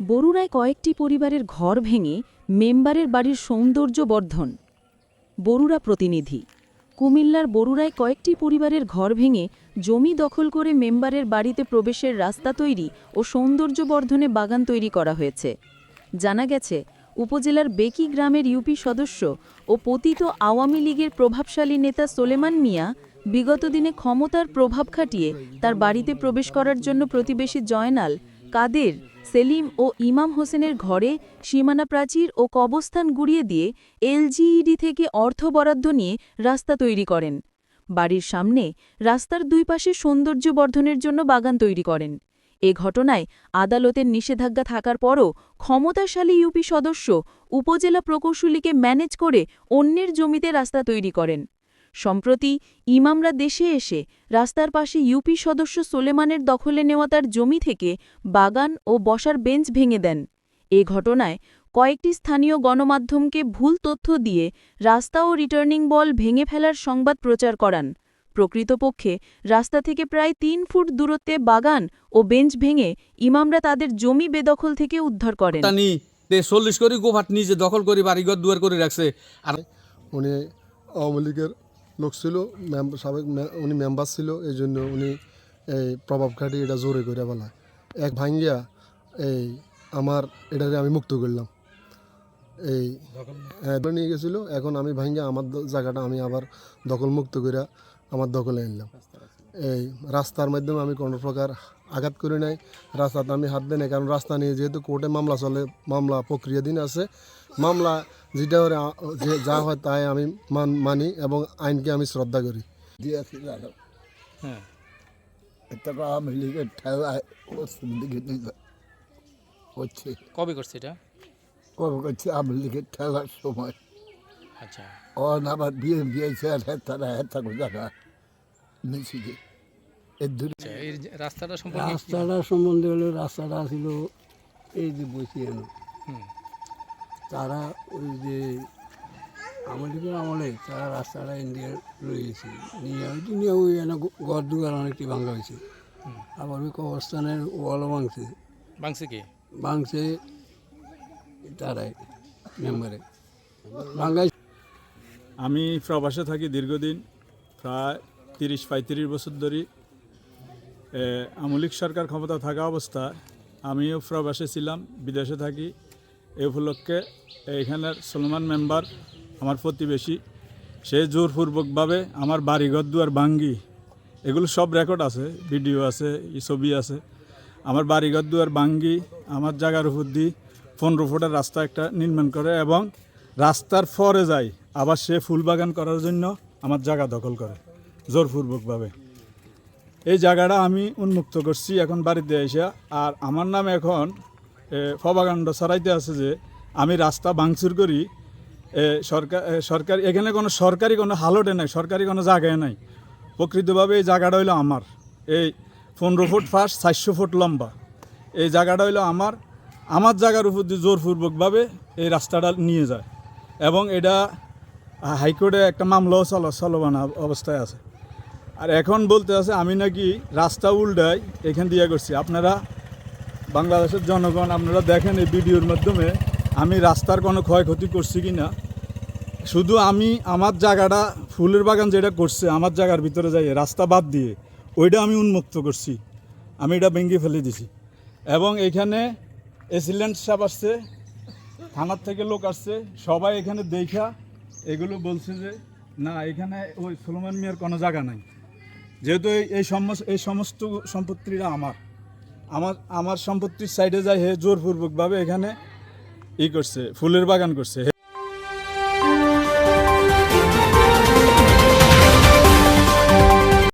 বরুড়ায় কয়েকটি পরিবারের ঘর ভেঙে মেম্বারের বাড়ির সৌন্দর্য বর্ধন বরুড়া প্রতিনিধি। কুমিল্লার বরুড়ায় কয়েকটি পরিবারের ঘর ভেঙে জমি দখল করে মেম্বারের বাড়িতে প্রবেশের রাস্তা তৈরি ও সৌন্দর্য বর্ধনে বাগান তৈরি করা হয়েছে। জানা গেছে, উপজেলার বেকি গ্রামের ইউপি সদস্য ও পতিত আওয়ামী লীগের প্রভাবশালী নেতা সোলেমান মিয়া বিগত দিনে ক্ষমতার প্রভাব খাটিয়ে তার বাড়িতে প্রবেশ করার জন্য প্রতিবেশী জয়নাল কাদের সেলিম ও ইমাম হোসেনের ঘরে সীমানা প্রাচীর ও কবস্থান গুড়িয়ে দিয়ে এলজিইডি থেকে অর্থ বরাদ্দ নিয়ে রাস্তা তৈরি করেন। বাড়ির সামনে রাস্তার দুই পাশে সৌন্দর্য বর্ধনের জন্য বাগান তৈরি করেন। এ ঘটনায় আদালতের নিষেধাজ্ঞা থাকার পরও ক্ষমতাশালী ইউপি সদস্য উপজেলা প্রকৌশলীকে ম্যানেজ করে অন্যের জমিতে রাস্তা তৈরি করেন। সম্প্রতি ইমামরা দেশে এসে রাস্তার পাশে ইউপি সদস্য সোলেমানের দখলে নেওয়া তার জমি থেকে বাগান ও বসার বেঞ্চ ভেঙে দেন। এ ঘটনায় কয়েকটি স্থানীয় গণমাধ্যমকে ভুল তথ্য দিয়ে রাস্তা ও রিটার্নিং বল ভেঙে ফেলার সংবাদ প্রচার করান। প্রকৃতপক্ষে রাস্তা থেকে প্রায় তিন ফুট দূরত্বে বাগান ও বেঞ্চ ভেঙে ইমামরা তাদের জমি বেদখল থেকে উদ্ধার করেন। চল্লিশ করে গোভাট নিজে দখল করে বাড়িঘর দুয়ার করে রাখছে। আর উনি আওয়ামী লীগের লোক ছিল সাবেক উনি মেম্বার ছিল, এই জন্য উনি এই প্রভাব খাটি এটা জোরে করে বলা এক ভাঙ্গিয়া এই আমার এটাকে আমি মুক্ত করলাম। এই হ্যাঁ নিয়ে গেছিল, এখন আমি ভাঙ্গিয়া আমার জায়গাটা আমি আবার দখল মুক্ত করে আমার দখলে আনলাম। এই রাস্তার মাধ্যমে আমি কোনো প্রকার আঘাত করি নাই। রাস্তাতে আমি হাত দিই নাই কারণ রাস্তা নিয়ে যেহেতু কোর্টে মামলা চলে মামলা প্রক্রিয়াধীন আছে। মামলা যেটা যে যা হয় তাই আমি মান মানি এবং আইনকে আমি শ্রদ্ধা করি। হ্যাঁ কবে করছে এটা? কবে করছে? আওয়ামী লীগের ঠেলার সময়। আচ্ছা। অন আবার বিয়ে আর তারা হেতা জায়গা এর দূরে আচ্ছা এই যে রাস্তাটা সম্পর্কে রাস্তাটা সম্বন্ধে হলো রাস্তাটা ছিল এই যে বসিয়ানো হুম। তারা ওই যে আমাদের আমলে তারা রাস্তাটা ইন্ডিয়া রয়েছে। নিয়ে হয়তো নিয়ে ওই এনে ঘর দুয়ার অনেকটি ভাঙা হয়েছে। আবার ওই কবরস্থানের ওয়ালও ভাঙছে। বাংসে কি? ভাঙছে তারাই মেম্বারে। ভাঙাই আমি প্রবাসে থাকি দীর্ঘদিন প্রায় তিরিশ পঁয়ত্রিশ বছর ধরে এ, আমলিক সরকার ক্ষমতা থাকা অবস্থায় আমিও প্রবাসে ছিলাম বিদেশে থাকি। এই উপলক্ষে এইখানের সলমান মেম্বার আমার প্রতিবেশী সে জোরপূর্বকভাবে আমার বাড়িঘর দুয়ার ভাঙ্গি এগুলো সব রেকর্ড আছে ভিডিও আছে ছবি আছে। আমার বাড়িঘর দুয়ার ভাঙ্গি আমার জায়গার উপর দিয়ে পনেরো ফুটের রাস্তা একটা নির্মাণ করে এবং রাস্তার ফরে যায় আবার সে ফুল বাগান করার জন্য আমার জায়গা দখল করে। জোরপূর্বকভাবে। এই জায়গাটা আমি উন্মুক্ত করছি এখন বাড়িতে এসে আর আমার নাম এখন ফবাকাণ্ড ছড়াইতে আছে যে, আমি রাস্তা ভাঙচুর করি সরকার সরকার, এখানে কোনো সরকারি কোনো হালটে নাই, সরকারি কোনো জায়গায় নাই। প্রকৃতভাবে এই জায়গাটা হইল আমার। এই পনেরো ফুট ফার্স্ট চারশো ফুট লম্বা। এই জায়গাটা হইল আমার। আমার জায়গার উপর দিয়ে জোরপূর্বকভাবে এই রাস্তাটা নিয়ে যায়। এবং এটা হাইকোর্টে একটা মামলাও চল, চলমান অবস্থায় আছে। আর এখন বলতে আছে, আমি নাকি রাস্তা উল্টাই এখান দিয়ে করছি। আপনারা বাংলাদেশের জনগণ, আপনারা দেখেন এই ভিডিওর মাধ্যমে আমি রাস্তার কোনো ক্ষয়ক্ষতি করছি কি না শুধু আমি আমার জায়গাটা, ফুলের বাগান যেটা করছে, আমার জায়গার ভিতরে যাই, রাস্তা বাদ দিয়ে, ওইটা আমি উন্মুক্ত করছি। আমি এটা ভেঙে ফেলে দিছি। এবং এখানে এসিলেন্ট সাপ আসছে, থানার থেকে লোক আসছে, সবাই এখানে দেখা, এগুলো বলছে যে, না, এখানে ওই সুলমান মিয়ার কোনো জায়গা নাই। যেহেতু এই- এই সমস্ত সম্পত্তিটা আমার। আমার আমার সম্পত্তির সাইডে যাই হে জোরপূর্বকভাবে এখানে ই করছে, ফুলের বাগান করছে।